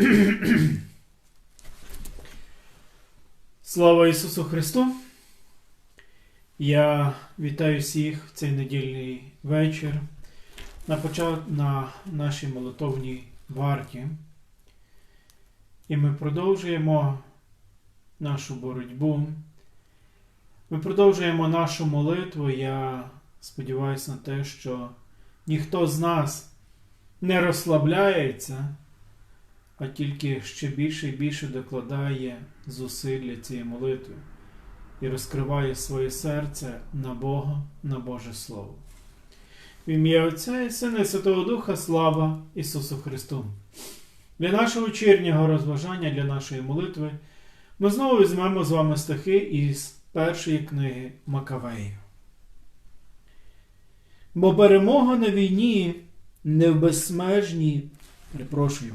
Слава Ісусу Христу! Я вітаю всіх в цей недільний вечір на, почат... на нашій молитовній варті. І ми продовжуємо нашу боротьбу. Ми продовжуємо нашу молитву. Я сподіваюся на те, що ніхто з нас не розслабляється, а тільки ще більше і більше докладає зусилля цієї молитви і розкриває своє серце на Бога, на Боже Слово. В ім'я Отця і Сина і Святого Духа слава Ісусу Христу! Для нашого вечірнього розважання, для нашої молитви, ми знову візьмемо з вами стихи із першої книги Макавеїв. Бо перемога на війні не в безмежній, перепрошую,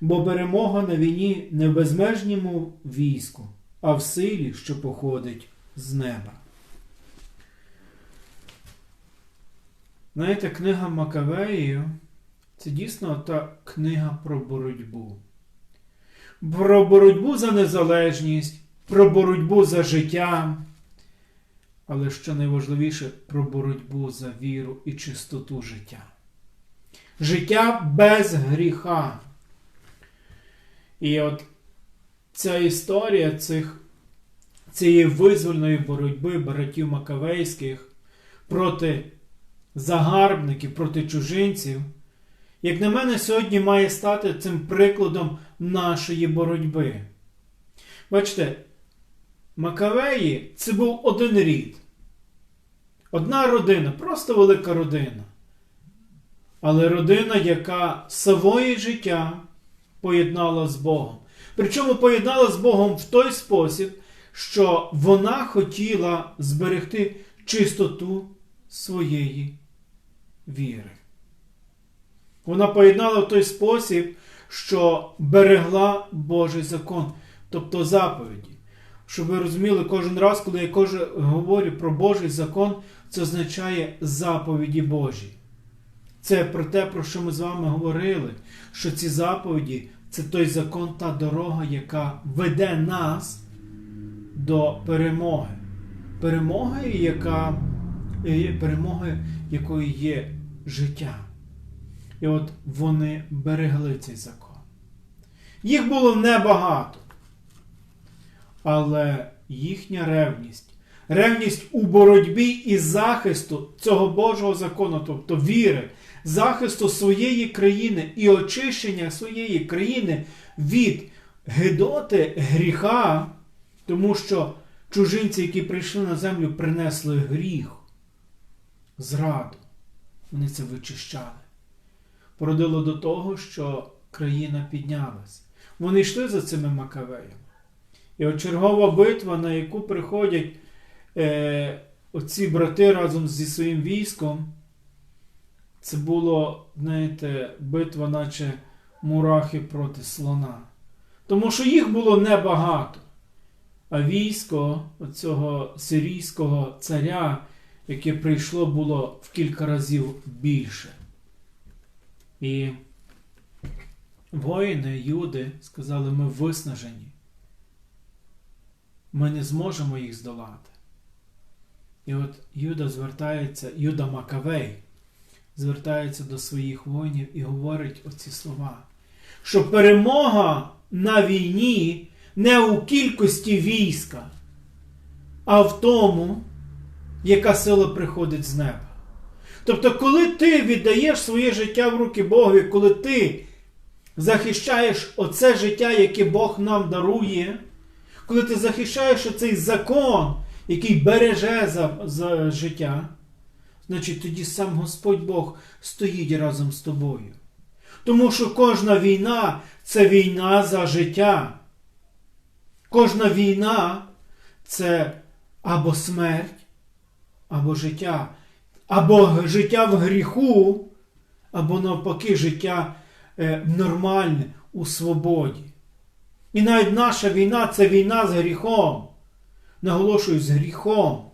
бо перемога на війні не в безмежному війську, а в силі, що походить з неба. Знаєте, книга Макавеїв це дійсно та книга про боротьбу. Про боротьбу за незалежність, про боротьбу за життя, але що найважливіше, про боротьбу за віру і чистоту життя. Життя без гріха. І от ця історія цих, цієї визвольної боротьби братів Макавейських проти загарбників, проти чужинців, як на мене, сьогодні має стати цим прикладом нашої боротьби. Бачите, Макавеї це був один рід. Одна родина, просто велика родина. Але родина, яка своє життя поєднала з Богом. Причому поєднала з Богом в той спосіб, що вона хотіла зберегти чистоту своєї віри. Вона поєднала в той спосіб, що берегла Божий закон, тобто заповіді. Щоб ви розуміли, кожен раз, коли я говорю про Божий закон, це означає заповіді Божі. Це про те, про що ми з вами говорили, що ці заповіді це той закон, та дорога, яка веде нас до перемоги. Перемоги, яка, перемоги якої є життя. І от вони берегли цей закон. Їх було небагато. Але їхня ревність, ревність у боротьбі і захисту цього Божого закону, тобто віри, захисту своєї країни і очищення своєї країни від гидоти гріха, тому що чужинці, які прийшли на землю, принесли гріх, зраду. Вони це вичищали. Породило до того, що країна піднялась. Вони йшли за цими Макавеями. І от чергова битва, на яку приходять е, оці брати разом зі своїм військом, це було, знаєте, битва, наче мурахи проти слона. Тому що їх було небагато. А військо цього сирійського царя, яке прийшло, було в кілька разів більше. І воїни, юди сказали, ми виснажені. Ми не зможемо їх здолати. І от Юда звертається, Юда Макавей звертається до своїх воїнів і говорить оці слова, що перемога на війні не у кількості війська, а в тому, яка сила приходить з неба. Тобто, коли ти віддаєш своє життя в руки Богові, коли ти захищаєш оце життя, яке Бог нам дарує, коли ти захищаєш оцей закон, який береже за, за життя, значить тоді сам Господь Бог стоїть разом з тобою. Тому що кожна війна це війна за життя. Кожна війна це або смерть, або життя, або життя в гріху, або навпаки, життя е, нормальне у свободі. І навіть наша війна це війна з гріхом. Наголошую, з гріхом.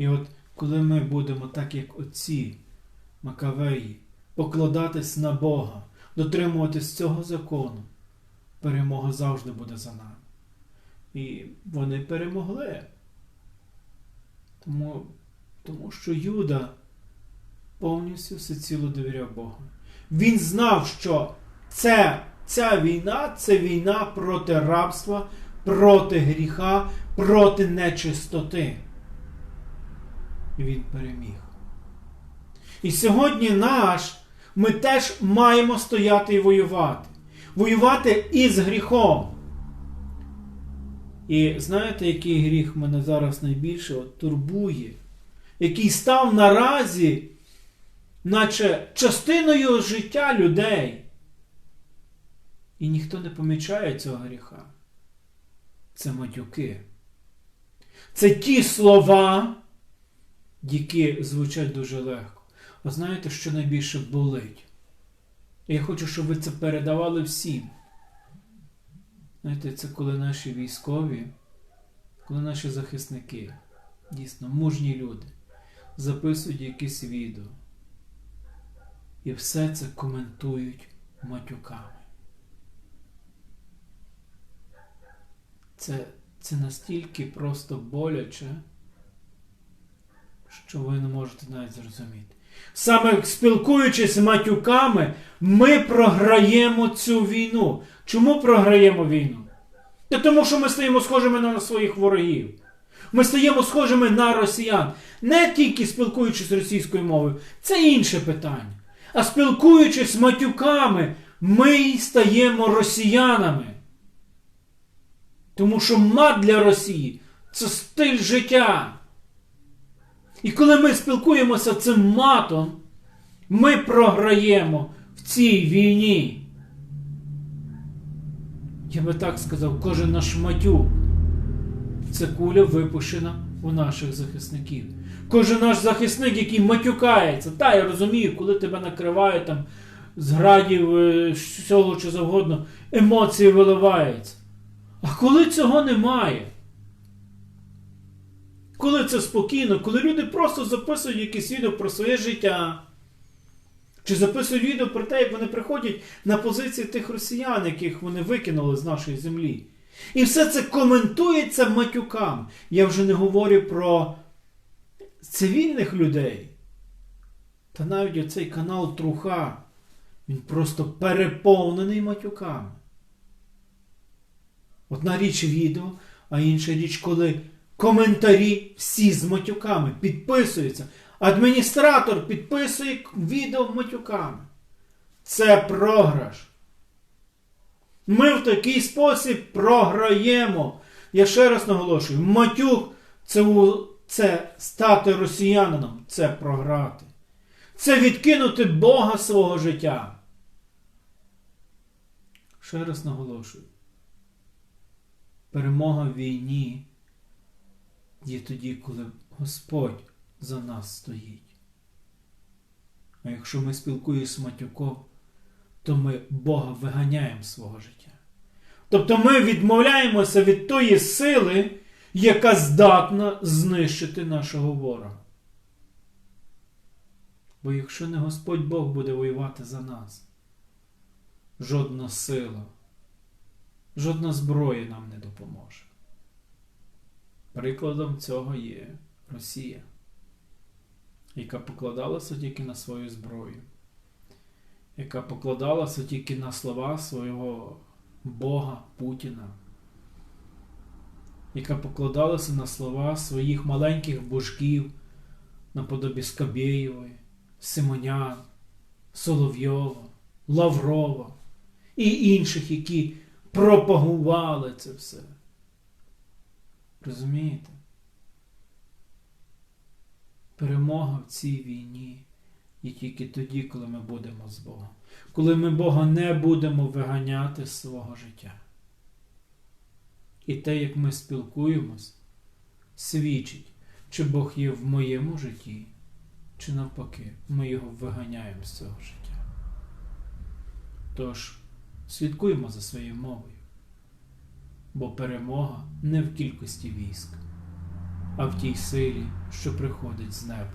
І от коли ми будемо так, як отці Макавеї, покладатись на Бога, дотримуватись цього закону, перемога завжди буде за нами. І вони перемогли. Тому, тому що Юда повністю всеціло довіряв Богу. Він знав, що це, ця війна це війна проти рабства, проти гріха, проти нечистоти. Він переміг. І сьогодні наш ми теж маємо стояти і воювати. Воювати із гріхом. І знаєте, який гріх мене зараз найбільше от, турбує, який став наразі, наче частиною життя людей. І ніхто не помічає цього гріха. Це матюки. Це ті слова, які звучать дуже легко. А знаєте, що найбільше болить? Я хочу, щоб ви це передавали всім. Знаєте, це коли наші військові, коли наші захисники, дійсно мужні люди, записують якісь відео. І все це коментують матюками. Це, це настільки просто боляче, що ви не можете навіть зрозуміти. Саме спілкуючись з матюками, ми програємо цю війну. Чому програємо війну? Та тому, що ми стаємо схожими на своїх ворогів. Ми стаємо схожими на росіян. Не тільки спілкуючись російською мовою, це інше питання. А спілкуючись з матюками, ми стаємо росіянами. Тому що мат для Росії це стиль життя. І коли ми спілкуємося цим матом, ми програємо в цій війні. Я би так сказав, кожен наш матюк це куля випущена у наших захисників. Кожен наш захисник, який матюкається, та я розумію, коли тебе накривають там з градів, е, всього чи завгодно, емоції виливаються. А коли цього немає? Коли це спокійно, коли люди просто записують якісь відео про своє життя, чи записують відео про те, як вони приходять на позиції тих росіян, яких вони викинули з нашої землі. І все це коментується матюками. Я вже не говорю про цивільних людей. Та навіть оцей канал Труха, він просто переповнений матюками. Одна річ відео, а інша річ, коли коментарі всі з матюками підписуються. Адміністратор підписує відео матюками. Це програш. Ми в такий спосіб програємо. Я ще раз наголошую: матюк це, це стати росіянином, це програти. Це відкинути Бога свого життя. Ще раз наголошую. Перемога в війні є тоді, коли Господь за нас стоїть. А якщо ми спілкуємося з матюком, то ми Бога виганяємо з свого життя. Тобто ми відмовляємося від тої сили, яка здатна знищити нашого ворога. Бо якщо не Господь Бог буде воювати за нас, жодна сила, жодна зброя нам не допоможе. Прикладом цього є Росія, яка покладалася тільки на свою зброю, яка покладалася тільки на слова свого Бога Путіна, яка покладалася на слова своїх маленьких божків наподобі Скабєєвої, Симонян, Соловйова, Лаврова і інших, які пропагували це все. Розумієте? Перемога в цій війні є тільки тоді, коли ми будемо з Богом. Коли ми Бога не будемо виганяти з свого життя. І те, як ми спілкуємось, свідчить, чи Бог є в моєму житті, чи навпаки, ми його виганяємо з цього життя. Тож, слідкуємо за своєю мовою бо перемога не в кількості військ, а в тій силі, що приходить з неба,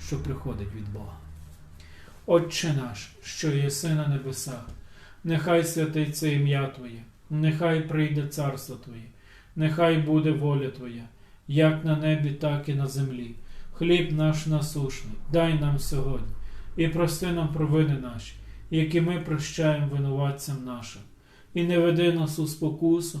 що приходить від Бога. Отче наш, що єси на небесах, Нехай святиться ім'я Твоє, нехай прийде царство Твоє, нехай буде воля Твоя, як на небі, так і на землі. Хліб наш насушний, дай нам сьогодні, і прости нам провини наші, які ми прощаємо винуватцям нашим. І не веди нас у спокусу,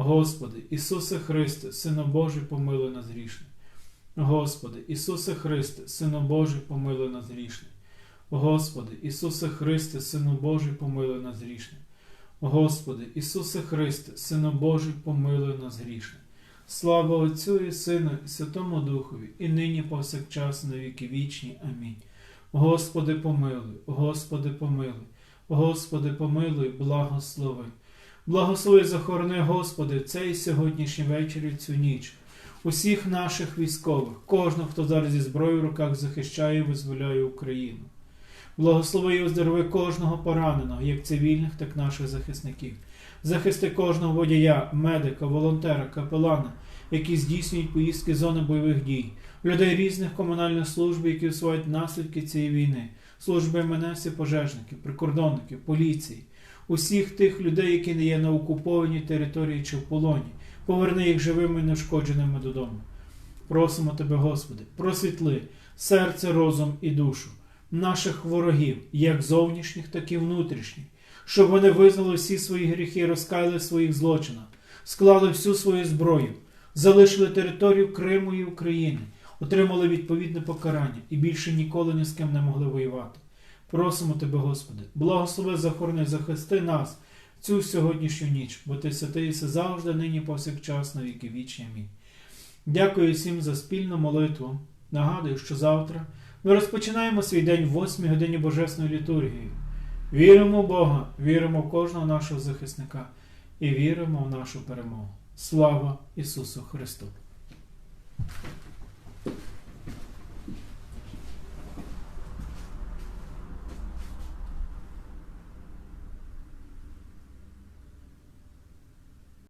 Господи, Ісусе Христе, Сину Божий, помилуй нас грішне. Господи, Ісусе Христе, Сину Божий, помилуй нас грішне. Господи, Ісусе Христе, Сину Божий, помилуй нас грішне. Господи, Ісусе Христе, Сину Божий, помилуй нас грішне. Слава Отцю і Сину, і Святому Духові, і нині повсякчас на віки вічні. Амінь. Господи, помилуй, Господи, помилуй, Господи, помилуй, благослови. Благослови, захорони, Господи, цей сьогоднішній вечір і цю ніч. Усіх наших військових, кожного, хто зараз зі зброєю в руках захищає і визволяє Україну. Благослови і оздорови кожного пораненого, як цивільних, так і наших захисників. Захисти кожного водія, медика, волонтера, капелана, які здійснюють поїздки зони бойових дій, людей різних комунальних служб, які усувають наслідки цієї війни, служби МНС і пожежників, прикордонників, поліції, усіх тих людей, які не є на окупованій території чи в полоні. Поверни їх живими і неушкодженими додому. Просимо Тебе, Господи, просвітли серце, розум і душу наших ворогів, як зовнішніх, так і внутрішніх, щоб вони визнали всі свої гріхи, розкаяли своїх злочинах, склали всю свою зброю, залишили територію Криму і України, отримали відповідне покарання і більше ніколи ні з ким не могли воювати. Просимо Тебе, Господи, благослови, захорони, захисти нас цю сьогоднішню ніч, бо Ти святий завжди, нині повсякчас, на віки вічні. Амінь. Дякую всім за спільну молитву. Нагадую, що завтра ми розпочинаємо свій день в 8 годині Божесної літургії. Віримо в Бога, віримо в кожного нашого захисника і віримо в нашу перемогу. Слава Ісусу Христу!